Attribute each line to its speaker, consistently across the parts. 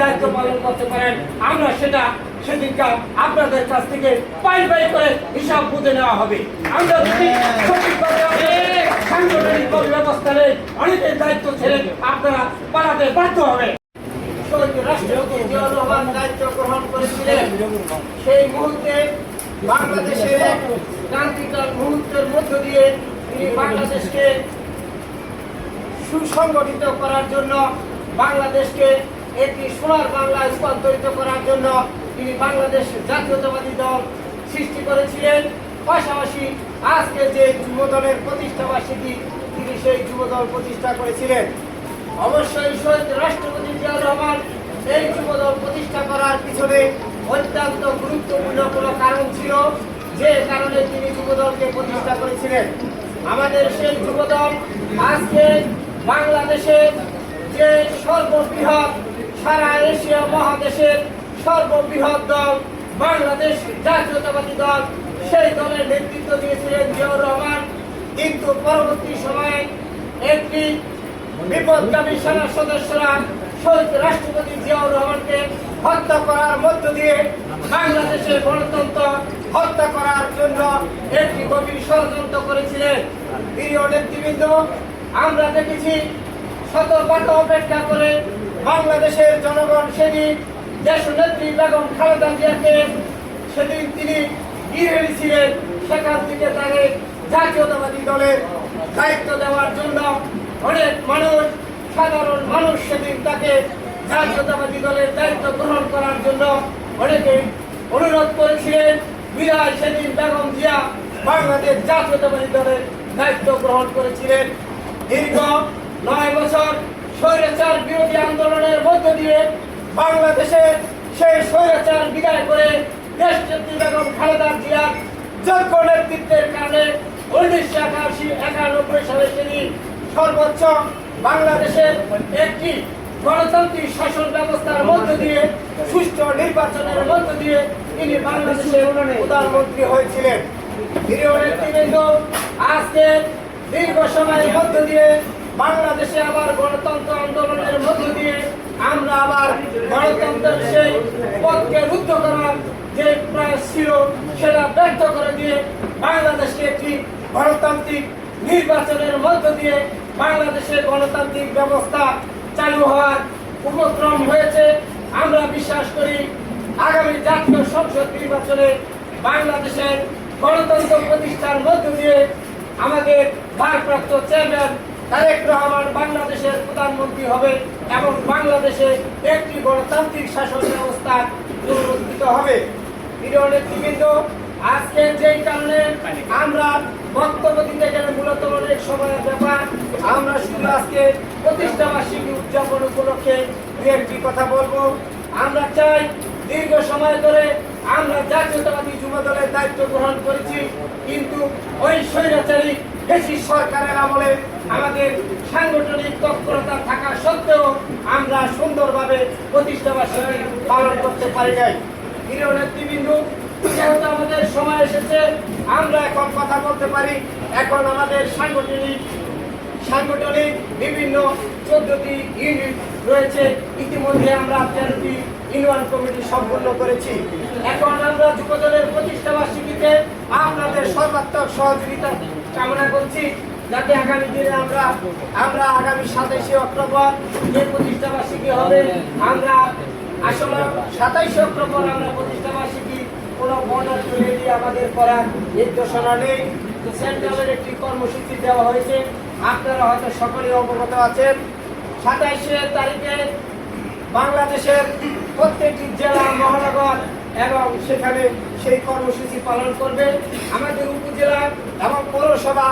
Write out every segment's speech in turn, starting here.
Speaker 1: দায়িত্ব পালন করতে পারেন আমরা সেটা সেদিনকার আপনাদের কাছ থেকে পাই পাই করে হিসাব বুঝে নেওয়া হবে। আমরা যদি সঠিকভাবে সাংগঠনিক ব্যবস্থা নেই অনেকের দায়িত্ব ছেড়ে আপনারা পালাতে বাধ্য হবে শহীদ রাষ্ট্রপতি জিয়াউর রহমান দায়িত্ব গ্রহণ করেছিলেন। সেই মুহূর্তে বাংলাদেশের এক ক্রান্তিকাল মুহূর্তের মধ্য দিয়ে তিনি বাংলাদেশকে সুসংগঠিত করার জন্য বাংলাদেশকে একটি সোনার বাংলায় রূপান্তরিত করার জন্য তিনি বাংলাদেশ জাতীয়তাবাদী দল সৃষ্টি করেছিলেন। পাশাপাশি আজকে যে যুব দলের প্রতিষ্ঠা বার্ষিকী, তিনি সেই যুব দল প্রতিষ্ঠা করেছিলেন। অবশ্যই শহীদ রাষ্ট্রপতি জিয়াউর রহমান এই যুব দল প্রতিষ্ঠা করার পিছনে অত্যন্ত গুরুত্বপূর্ণ কোনো কারণ ছিল, যে কারণে তিনি যুব দলকে প্রতিষ্ঠা করেছিলেন। আমাদের সেই যুব দল আজকে বাংলাদেশের যে সর্ববৃহৎ সারা এশিয়া মহাদেশের সর্ববৃহৎ দল, বাংলাদেশ জাতীয়তাবাদী দল, সেই দলের নেতৃত্ব দিয়েছিলেন জিয়াউর রহমান। কিন্তু পরবর্তী সময়ে একটি বিপদগামী সেনা সদস্যরা শহীদ রাষ্ট্রপতি জিয়াউর রহমানকে হত্যা করার মধ্য দিয়ে বাংলাদেশের গণতন্ত্র হত্যা করার জন্য একটি গভীর ষড়যন্ত্র করেছিলেন। প্রিয় নেতৃবৃন্দ, আমরা দেখেছি শত অপেক্ষা করে বাংলাদেশের জনগণ সেদিন দেশনেত্রী বেগম খালেদা জিয়াকে সেদিন তিনি গৃহিণী ছিলেন। সেখান থেকে তাকে জাতীয়তাবাদী দলের দায়িত্ব দেওয়ার জন্য অনেক মানুষ, সাধারণ মানুষ সেদিন তাকে জাতীয়তাবাদী দলের দায়িত্ব গ্রহণ করার জন্য অনেকে অনুরোধ করেছিলেন। বিদায় সেদিন বেগম জিয়া বাংলাদেশ জাতীয়তাবাদী দলের দায়িত্ব গ্রহণ করেছিলেন। দীর্ঘ নয় বছর স্বৈরাচার বিরোধী আন্দোলনের মধ্য দিয়ে বাংলাদেশের সেই স্বৈরাচার বিদায় করে দেশ নেত্রী বেগম খালেদা জিয়ার যোগ্য নেতৃত্বের কারণে উনিশশো একাশি একানব্বই সালে তিনি সর্বোচ্চ বাংলাদেশের একটি গণতান্ত্রিক শাসন ব্যবস্থার মধ্য দিয়ে, সুষ্ঠু নির্বাচনের মধ্য দিয়ে তিনি বাংলাদেশের প্রধানমন্ত্রী হয়েছিলেন। প্রিয় নেতৃবৃন্দ, আজকে দীর্ঘ সময়ের মধ্য দিয়ে বাংলাদেশে আবার গণতন্ত্র আন্দোলনের মধ্য দিয়ে আমরা আবার গণতন্ত্রের সেই পথকে রুদ্ধ করার যে প্রয়াস ছিল, সেটা ব্যর্থ করে দিয়ে বাংলাদেশকে একটি গণতান্ত্রিক নির্বাচনের মধ্য দিয়ে বাংলাদেশের গণতান্ত্রিক ব্যবস্থা চালু হওয়ার উপক্রম হয়েছে। আমরা বিশ্বাস করি আগামী জাতীয় সংসদ নির্বাচনে বাংলাদেশের গণতন্ত্র প্রতিষ্ঠার মধ্য দিয়ে আমাদের ভারপ্রাপ্ত চেয়ারম্যান তারেক রহমান বাংলাদেশের প্রধানমন্ত্রী হবে এবং বাংলাদেশে একটি গণতান্ত্রিক শাসন ব্যবস্থা পুনরুদ্ধিত হবে। নেতৃবৃন্দ, আজকে যেই কারণে আমরা বক্তব্য দিতে গেলে মূলত অনেক সময়ের ব্যাপার। আমরা শুধু আজকে প্রতিষ্ঠা বার্ষিকী উদযাপন উপলক্ষে দু একটি কথা বলব। আমরা চাই দীর্ঘ সময় ধরে আমরা জাতীয়তাবাদী যুব দলের দায়িত্ব গ্রহণ করেছি, কিন্তু ওই স্বৈরাচারী বেশি সরকারের আমলে আমাদের সাংগঠনিক তৎপরতা থাকা সত্ত্বেও আমরা সুন্দরভাবে প্রতিষ্ঠা বার্ষিকী পালন করতে পারি নাই। প্রিয় নেতৃবৃন্দ, যেহেতু আমাদের সময় এসেছে, আমরা এখন কথা বলতে পারি। এখন আমাদের সাংগঠনিক সাংগঠনিক বিভিন্ন চোদ্দটি ইউনিট রয়েছে। ইতিমধ্যে আমরা তেরোটি ইউনিয়ন কমিটি সম্পন্ন করেছি। এখন আমরা যুবদলের প্রতিষ্ঠা বার্ষিকীতে আপনাদের সর্বাত্মক সহযোগিতা কামনা করছি যাতে আগামী দিনে আমরা আমরা আগামী সাতাইশে অক্টোবর যে প্রতিষ্ঠা বার্ষিকী হবে, আমরা আসলে সাতাইশে অক্টোবর আমরা প্রতিষ্ঠা বার্ষিকী কোনো বর্ডার তুলে দিয়ে আমাদের করার নির্দেশনা নেই। তো সেন্ট্রালের একটি কর্মসূচি দেওয়া হয়েছে। আপনারা হয়তো সকলেই অবগত আছেন সাতাইশে তারিখে বাংলাদেশের প্রত্যেকটি জেলা, মহানগর এবং সেখানে সেই কর্মসূচি পালন করবে। আমাদের উপজেলা এবং পৌরসভা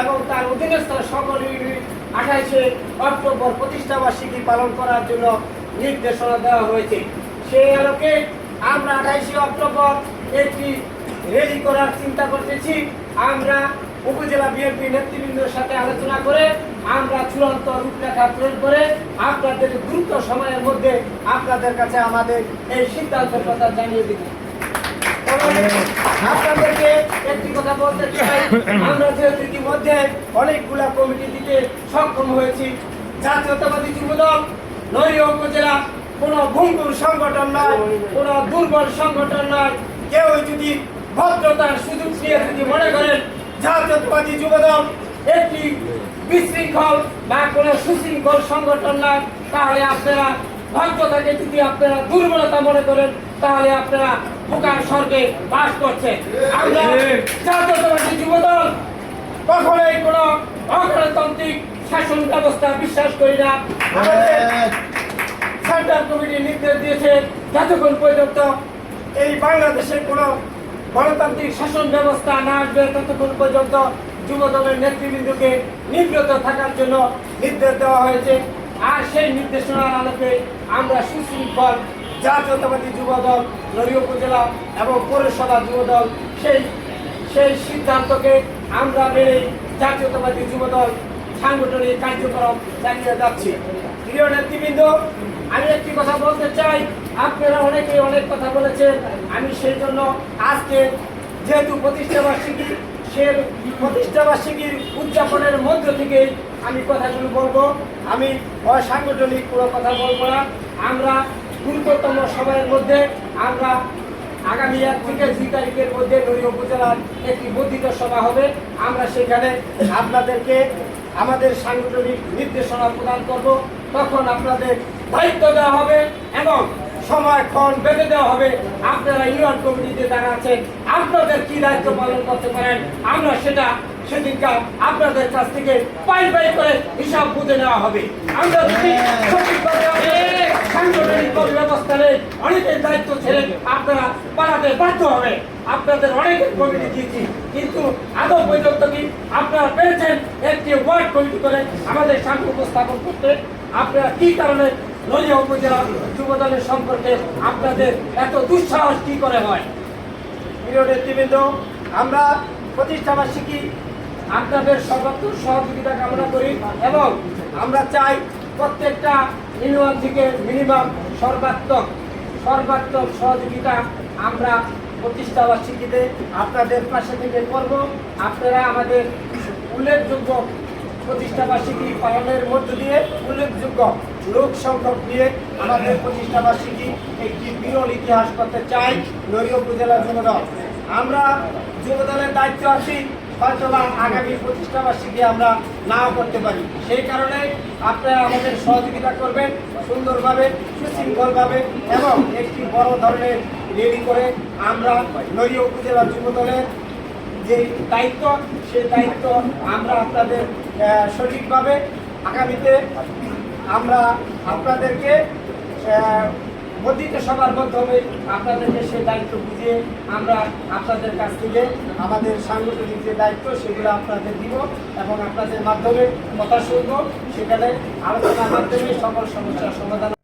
Speaker 1: এবং তার অধীনস্থ সকল ইউনিট আঠাইশে অক্টোবর প্রতিষ্ঠা বার্ষিকী পালন করার জন্য নির্দেশনা দেওয়া হয়েছে। সেই আলোকে আমরা আঠাইশে অক্টোবর একটি রেলি করার চিন্তা করতেছি। আমরা উপজেলা বিএনপি নেতৃবৃন্দের সাথে আলোচনা করে আমরা চূড়ান্ত রূপরেখা তৈরি করে আপনাদের দ্রুত সময়ের মধ্যে আপনাদের কাছে আমাদের এই সিদ্ধান্তের কথা জানিয়ে দিব। অনেকগুলা সক্ষম হয়েছি উপজেলা সংগঠন দুর্বল সংগঠন কেউ যদি ভদ্রতার সুযোগ নিয়ে যদি মনে করেন জাতীয়তাবাদী যুবদল একটি বিশৃঙ্খল বা কোনো সুশৃঙ্খল সংগঠন নয় তাহলে আপনারা ভদ্রতাকে যদি আপনারা দুর্বলতা মনে করেন তাহলে আপনারা বোকার স্বর্গে বাস করছেন। আমরা জাতীয়তাবাদী যুবদল কখনোই কোনো অগণতান্ত্রিক শাসন ব্যবস্থা বিশ্বাস করি না। আমাদের সেন্ট্রাল কমিটি নির্দেশ দিয়েছে যতক্ষণ পর্যন্ত এই বাংলাদেশের কোনো গণতান্ত্রিক শাসন ব্যবস্থা না আসবে ততক্ষণ পর্যন্ত যুব দলের নেতৃবৃন্দকে নিবৃত থাকার জন্য নির্দেশ দেওয়া হয়েছে। আর সেই নির্দেশনার আলোকে আমরা সুশৃঙ্খল, জাতীয়তাবাদী যুব দল নড়িয়া উপজেলা এবং পৌরসভা যুব দল সেই সেই সিদ্ধান্তকে আমরা মেনে জাতীয়তাবাদী যুব দল সাংগঠনিক কার্যক্রম চালিয়ে যাচ্ছি। প্রিয় নেতৃবৃন্দ, আমি একটি কথা বলতে চাই। আপনারা অনেকে অনেক কথা বলেছেন। আমি সেই জন্য আজকে যেহেতু প্রতিষ্ঠা বার্ষিকী, সে প্রতিষ্ঠা বার্ষিকীর উদযাপনের মধ্য থেকে আমি কথাগুলো বলব। আমি অসাংগঠনিক কোনো কথা বলব না। আমরা গুরুত্বতম সময়ের মধ্যে, আমরা আগামী এক থেকে দুই তারিখের মধ্যে নড়িয়া উপজেলার একটি বর্ধিত সভা হবে। আমরা সেখানে আপনাদেরকে আমাদের সাংগঠনিক নির্দেশনা প্রদান করব। তখন আপনাদের দায়িত্ব দেওয়া হবে এবং সময়ক্ষণ বেঁধে দেওয়া হবে। আপনারা ইউনিয়ন কমিটিতে যারা আছেন, আপনাদের কি দায়িত্ব পালন করতে পারেন, আমরা সেটা সেদিনকার আপনাদের কাছ থেকে পাই পাই করে হিসাব বুঝে নেওয়া হবে। আমরা যদি সাংগঠনিক ব্যবস্থা নেই অনেকের দায়িত্ব ছেড়ে আপনারা পালাতে বাধ্য হবে। আপনাদের অনেকের কমিটি দিয়েছি, কিন্তু আদৌ পর্যন্ত কি আপনারা পেরেছেন একটি ওয়ার্ড কমিটি করে আমাদের সাংখ্য উপস্থাপন করতে? আপনারা কি কারণে নদীয়া উপজেলা যুব দলের সম্পর্কে আপনাদের এত দুঃসাহস কি করে হয়? প্রিয় নেতৃবৃন্দ, আমরা প্রতিষ্ঠা বার্ষিকী আপনাদের সর্বাত্মক সহযোগিতা কামনা করি এবং আমরা চাই প্রত্যেকটা ইউনিয়ন থেকে মিনিমাম সর্বাত্মক সর্বাত্মক সহযোগিতা আমরা প্রতিষ্ঠা বার্ষিকীতে আপনাদের পাশে থেকে করব। আপনারা আমাদের উল্লেখযোগ্য প্রতিষ্ঠা বার্ষিকী পালনের মধ্য দিয়ে উল্লেখযোগ্য লোক সংখ্যক নিয়ে আমাদের প্রতিষ্ঠা বার্ষিকী একটি বিরল ইতিহাস করতে চাই নড়িয়া উপজেলা যুবদল আমরা যুবদলের দায়িত্ব আছি হয়তো বা আগামী প্রতিষ্ঠা বার্ষিকী আমরা নাও করতে পারি। সেই কারণে আপনারা আমাদের সহযোগিতা করবেন সুন্দরভাবে, সুশৃঙ্খলভাবে এবং একটি বড় ধরনের রেডি করে আমরা নড়িয়া উপজেলা যুবদলের যে দায়িত্ব সেই দায়িত্ব আমরা আপনাদের সঠিকভাবে আগামীতে আমরা আপনাদেরকে বর্ধিত সভার মাধ্যমে আপনাদেরকে সে দায়িত্ব বুঝিয়ে আমরা আপনাদের কাছ থেকে আমাদের সাংগঠনিক যে দায়িত্ব, সেগুলো আপনাদের দিব এবং আপনাদের মাধ্যমে কথা শুনব। সেখানে আলোচনার মাধ্যমে সকল সমস্যার সমাধান